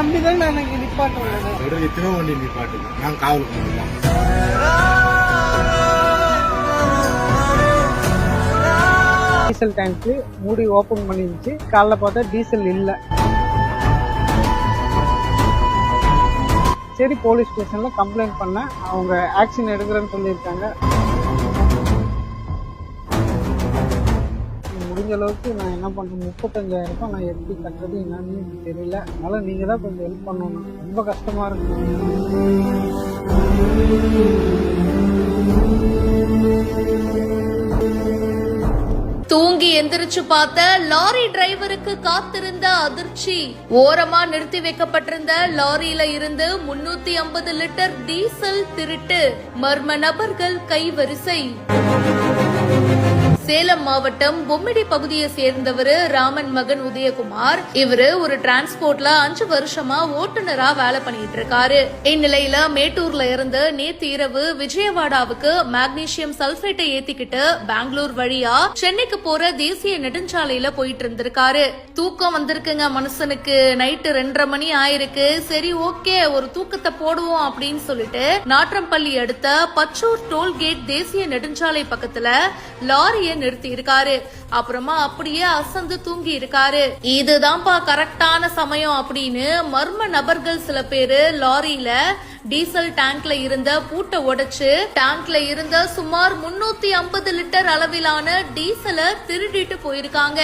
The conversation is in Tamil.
நம்பி தான் நான் இங்க நிப்பாட்டுவேன் எத்தனையோ வண்டி நிப்பாட்டுது நான் காவலுக்கு டீசல் டேங்க் மூடி ஓபன் பண்ணிருந்துச்சு. காலைல பார்த்தா டீசல் இல்ல. சரி போலீஸ் ஸ்டேஷன்ல கம்ப்ளைண்ட் பண்ணேன். அவங்க ஆக்ஷன் எடுக்கிறேன்னு சொல்லியிருக்காங்க. முடிஞ்ச அளவுக்கு நான் என்ன பண்ணுறேன் முப்பத்தஞ்சாயிரம் ரூபாய் நான் எப்படி கட்டுறது என்னன்னு எனக்கு தெரியல. அதனால நீங்கள் தான் கொஞ்சம் ஹெல்ப் பண்ணணும். ரொம்ப கஷ்டமா இருக்கு. தூங்கி எந்திரிச்சு பார்த்த லாரி டிரைவருக்கு காத்திருந்த அதிர்ச்சி. ஓரமா நிறுத்தி வைக்கப்பட்டிருந்த லாரியில இருந்து முன்னூத்தி ஐம்பது லிட்டர் டீசல் திருட்டு. மர்ம நபர்கள் கைவரிசை. சேலம் மாவட்டம் பொம்மிடி பகுதியை சேர்ந்தவர் ராமன் மகன் உதயகுமார். இவரு ஒரு டிரான்ஸ்போர்ட்ல அஞ்சு வருஷமா ஓட்டுநரா வேலை பண்ணிட்டு இருக்காரு. இந்நிலையில மேட்டூர்ல இருந்து நேத்து இரவு விஜயவாடாவுக்கு மேக்னீசியம் சல்பேட்டை ஏத்திக்கிட்டு பெங்களூர் வழியா சென்னைக்கு போற தேசிய நெடுஞ்சாலையில போயிட்டு இருந்திருக்காரு. தூக்கம் வந்திருக்குங்க மனுஷனுக்கு. நைட்டு ரெண்டரை மணி ஆயிருக்கு. சரி ஓகே ஒரு தூக்கத்தை போடுவோம் அப்படின்னு சொல்லிட்டு நாற்றம்பள்ளி அடுத்த பச்சூர் டோல்கேட் தேசிய நெடுஞ்சாலை பக்கத்துல லாரியன் நிறுத்தி இருக்காரு அப்புறமா அப்படியே அசந்து தூங்கி இருக்காரு இதுதான்ப்பா கரெக்டான சமயம் அப்படின்னு மர்ம நபர்கள் சில பேரு லாரியில டீசல் டேங்க்ல இருந்த பூட்டை உடைச்சு டேங்க்ல இருந்த சுமார் முன்னூத்தி ஐம்பது லிட்டர் அளவிலான டீசலை திருடிட்டு போயிருக்காங்க.